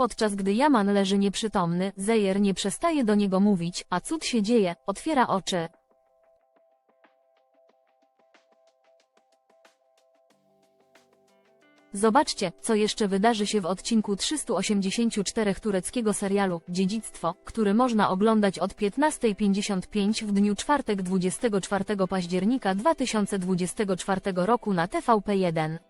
Podczas gdy Jaman leży nieprzytomny, Zejer nie przestaje do niego mówić, a cud się dzieje, otwiera oczy. Zobaczcie, co jeszcze wydarzy się w odcinku 384 tureckiego serialu Dziedzictwo, który można oglądać od 15.55 w dniu czwartek 24 października 2024 roku na TVP1.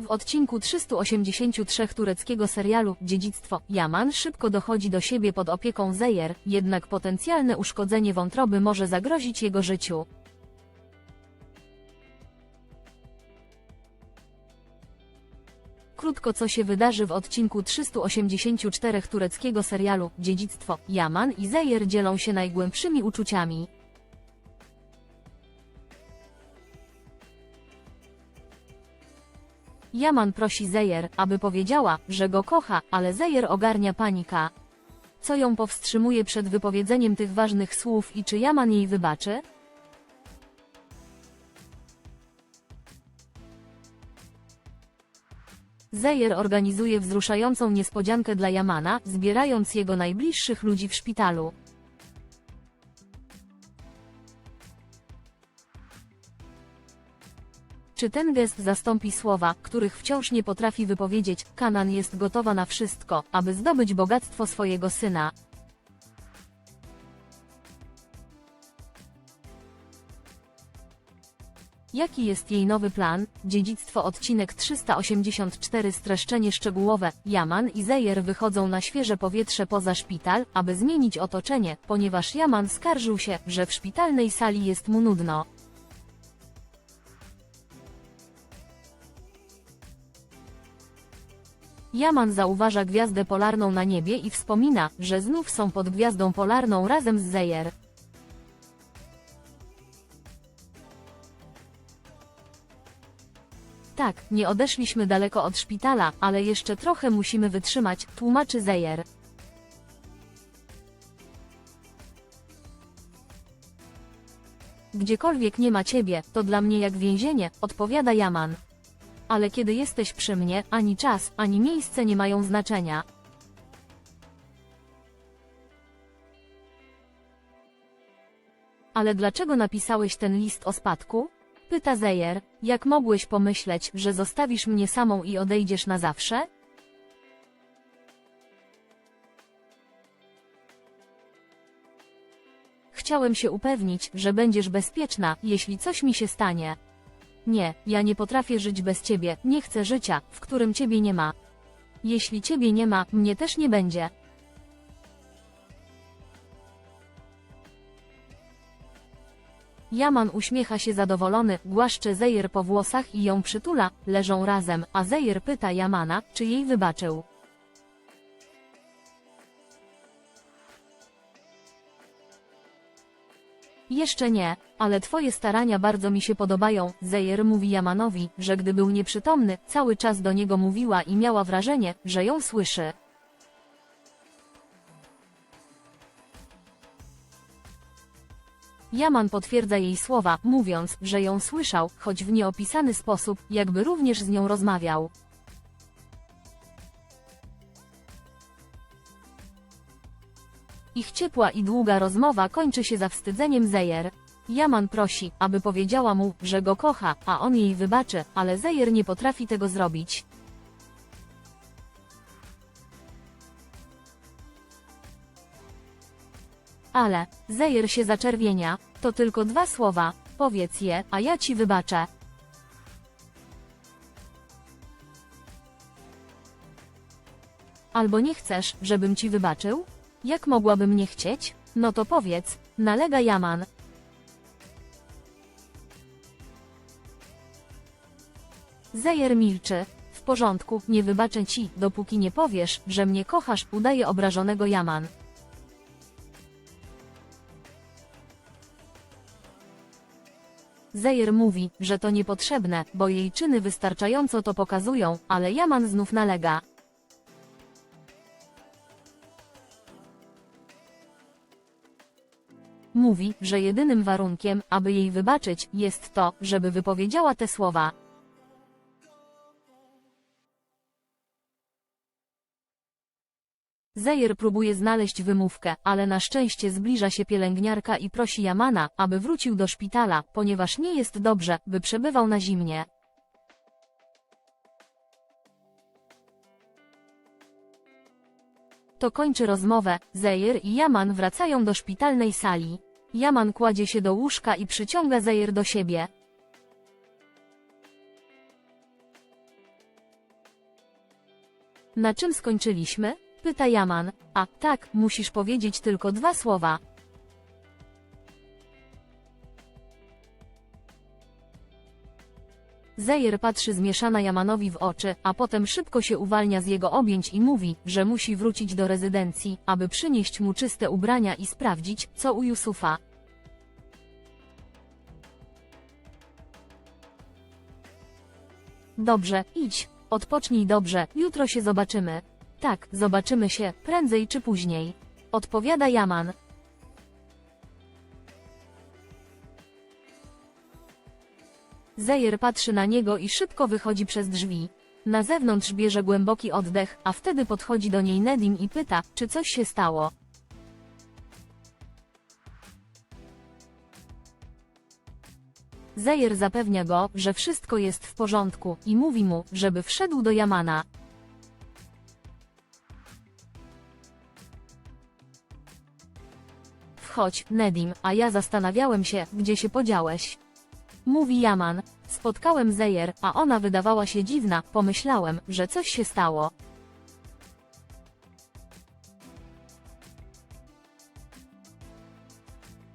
W odcinku 383 tureckiego serialu Dziedzictwo Yaman szybko dochodzi do siebie pod opieką Zejer, jednak potencjalne uszkodzenie wątroby może zagrozić jego życiu. Krótko co się wydarzy w odcinku 384 tureckiego serialu Dziedzictwo Yaman i Zejer dzielą się najgłębszymi uczuciami. Jaman prosi Zejer, aby powiedziała, że go kocha, ale Zejer ogarnia panika. Co ją powstrzymuje przed wypowiedzeniem tych ważnych słów i czy Jaman jej wybaczy? Zejer organizuje wzruszającą niespodziankę dla Jamana, zbierając jego najbliższych ludzi w szpitalu. Czy ten gest zastąpi słowa, których wciąż nie potrafi wypowiedzieć? Kanan jest gotowa na wszystko, aby zdobyć bogactwo swojego syna. Jaki jest jej nowy plan? Dziedzictwo odcinek 384 streszczenie szczegółowe. Jaman i Zejer wychodzą na świeże powietrze poza szpital, aby zmienić otoczenie, ponieważ Jaman skarżył się, że w szpitalnej sali jest mu nudno. Jaman zauważa gwiazdę polarną na niebie i wspomina, że znów są pod gwiazdą polarną razem z Zejer. Tak, nie odeszliśmy daleko od szpitala, ale jeszcze trochę musimy wytrzymać, tłumaczy Zejer. Gdziekolwiek nie ma ciebie, to dla mnie jak więzienie, odpowiada Jaman. Ale kiedy jesteś przy mnie, ani czas, ani miejsce nie mają znaczenia. Ale dlaczego napisałeś ten list o spadku? Pyta Zejer, jak mogłeś pomyśleć, że zostawisz mnie samą i odejdziesz na zawsze? Chciałem się upewnić, że będziesz bezpieczna, jeśli coś mi się stanie. Nie, ja nie potrafię żyć bez ciebie, nie chcę życia, w którym ciebie nie ma. Jeśli ciebie nie ma, mnie też nie będzie. Jaman uśmiecha się zadowolony, głaszcze Zejer po włosach i ją przytula, leżą razem, a Zejer pyta Jamana, czy jej wybaczył. Jeszcze nie, ale twoje starania bardzo mi się podobają. Zejer mówi Jamanowi, że gdy był nieprzytomny, cały czas do niego mówiła i miała wrażenie, że ją słyszy. Jaman potwierdza jej słowa, mówiąc, że ją słyszał, choć w nieopisany sposób, jakby również z nią rozmawiał. Ich ciepła i długa rozmowa kończy się zawstydzeniem Zejer. Jaman prosi, aby powiedziała mu, że go kocha, a on jej wybaczy, ale Zejer nie potrafi tego zrobić. Ale, Zejer się zaczerwienia, to tylko dwa słowa, powiedz je, a ja ci wybaczę. Albo nie chcesz, żebym ci wybaczył? Jak mogłabym nie chcieć? No to powiedz, nalega Jaman. Zejer milczy. W porządku, nie wybaczę ci, dopóki nie powiesz, że mnie kochasz, udaje obrażonego Jaman. Zejer mówi, że to niepotrzebne, bo jej czyny wystarczająco to pokazują, ale Jaman znów nalega. Mówi, że jedynym warunkiem, aby jej wybaczyć, jest to, żeby wypowiedziała te słowa. Zejer próbuje znaleźć wymówkę, ale na szczęście zbliża się pielęgniarka i prosi Jamana, aby wrócił do szpitala, ponieważ nie jest dobrze, by przebywał na zimnie. To kończy rozmowę, Zejer i Jaman wracają do szpitalnej sali. Jaman kładzie się do łóżka i przyciąga Zejer do siebie. Na czym skończyliśmy? Pyta Jaman. A, tak, musisz powiedzieć tylko dwa słowa. Zejer patrzy zmieszana Jamanowi w oczy, a potem szybko się uwalnia z jego objęć i mówi, że musi wrócić do rezydencji, aby przynieść mu czyste ubrania i sprawdzić, co u Yusufa. Dobrze, idź. Odpocznij dobrze, jutro się zobaczymy. Tak, zobaczymy się, prędzej czy później. Odpowiada Jaman. Zejer patrzy na niego i szybko wychodzi przez drzwi. Na zewnątrz bierze głęboki oddech, a wtedy podchodzi do niej Nedim i pyta, czy coś się stało. Zejer zapewnia go, że wszystko jest w porządku i mówi mu, żeby wszedł do Jamana. Wchodź, Nedim, a ja zastanawiałem się, gdzie się podziałeś. Mówi Jaman. Spotkałem Zejer, a ona wydawała się dziwna, pomyślałem, że coś się stało.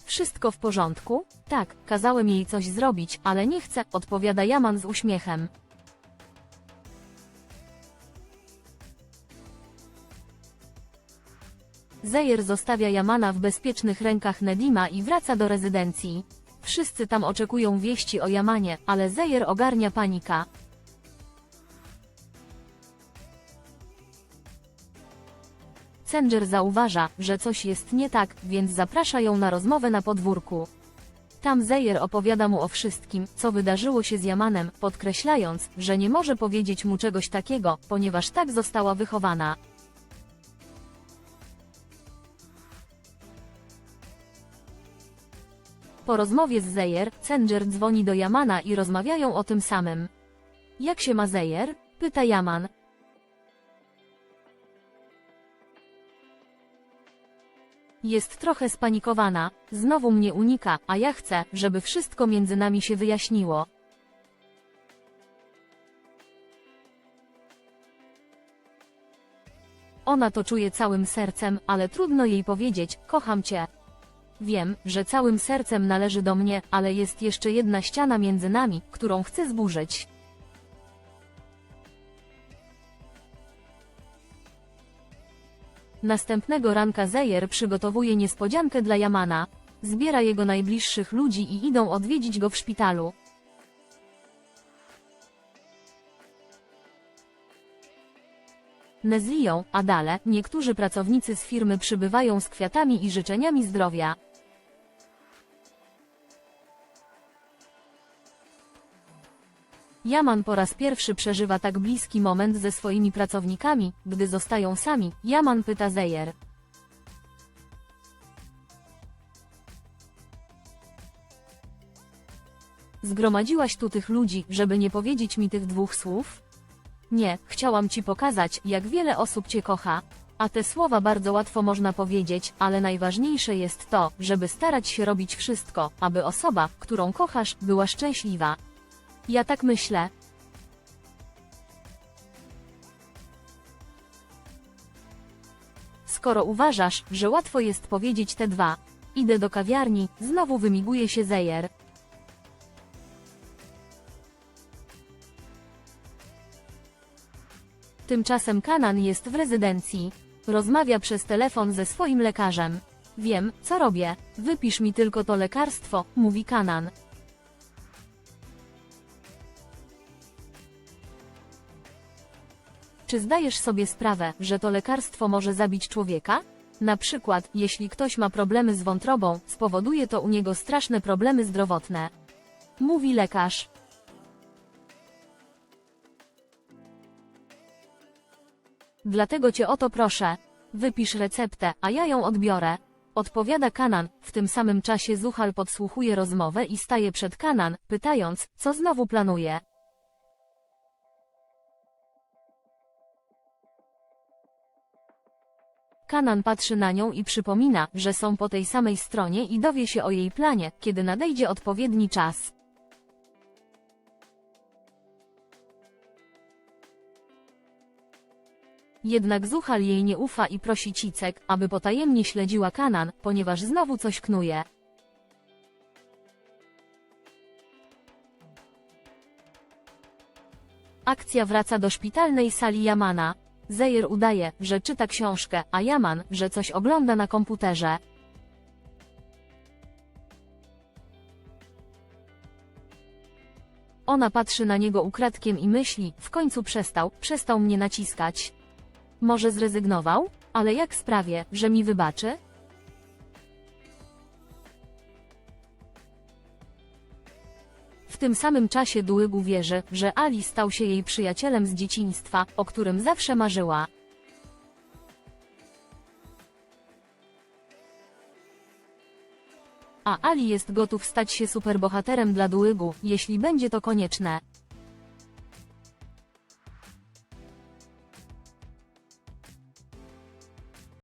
Wszystko w porządku? Tak, kazałem jej coś zrobić, ale nie chcę, odpowiada Jaman z uśmiechem. Zejer zostawia Jamana w bezpiecznych rękach Nedima i wraca do rezydencji. Wszyscy tam oczekują wieści o Jamanie, ale Zejer ogarnia panika. Cenger zauważa, że coś jest nie tak, więc zaprasza ją na rozmowę na podwórku. Tam Zejer opowiada mu o wszystkim, co wydarzyło się z Jamanem, podkreślając, że nie może powiedzieć mu czegoś takiego, ponieważ tak została wychowana. Po rozmowie z Zejer, Cenger dzwoni do Jamana i rozmawiają o tym samym. Jak się ma Zejer? Pyta Jaman. Jest trochę spanikowana, znowu mnie unika, a ja chcę, żeby wszystko między nami się wyjaśniło. Ona to czuje całym sercem, ale trudno jej powiedzieć, kocham cię. Wiem, że całym sercem należy do mnie, ale jest jeszcze jedna ściana między nami, którą chcę zburzyć. Następnego ranka Zejer przygotowuje niespodziankę dla Jamana. Zbiera jego najbliższych ludzi i idą odwiedzić go w szpitalu. Nezliją, a dalej, niektórzy pracownicy z firmy przybywają z kwiatami i życzeniami zdrowia. Jaman po raz pierwszy przeżywa tak bliski moment ze swoimi pracownikami, gdy zostają sami. Jaman pyta Zejer. Zgromadziłaś tu tych ludzi, żeby nie powiedzieć mi tych dwóch słów? Nie, chciałam ci pokazać, jak wiele osób cię kocha. A te słowa bardzo łatwo można powiedzieć, ale najważniejsze jest to, żeby starać się robić wszystko, aby osoba, którą kochasz, była szczęśliwa. Ja tak myślę. Skoro uważasz, że łatwo jest powiedzieć te dwa, idę do kawiarni, znowu wymiguje się Zejer. Tymczasem Kanan jest w rezydencji. Rozmawia przez telefon ze swoim lekarzem. Wiem, co robię. Wypisz mi tylko to lekarstwo, mówi Kanan. Czy zdajesz sobie sprawę, że to lekarstwo może zabić człowieka? Na przykład, jeśli ktoś ma problemy z wątrobą, spowoduje to u niego straszne problemy zdrowotne. Mówi lekarz. Dlatego cię o to proszę. Wypisz receptę, a ja ją odbiorę. Odpowiada Kanan, w tym samym czasie Zuhal podsłuchuje rozmowę i staje przed Kanan, pytając, co znowu planuje. Kanan patrzy na nią i przypomina, że są po tej samej stronie i dowie się o jej planie, kiedy nadejdzie odpowiedni czas. Jednak Zuhal jej nie ufa i prosi Cicek, aby potajemnie śledziła Kanan, ponieważ znowu coś knuje. Akcja wraca do szpitalnej sali Yamana. Zejer udaje, że czyta książkę, a Yaman, że coś ogląda na komputerze. Ona patrzy na niego ukradkiem i myśli, w końcu przestał, przestał mnie naciskać. Może zrezygnował? Ale jak sprawię, że mi wybaczy? W tym samym czasie Dułygu wierzy, że Ali stał się jej przyjacielem z dzieciństwa, o którym zawsze marzyła. A Ali jest gotów stać się superbohaterem dla Dułygu, jeśli będzie to konieczne.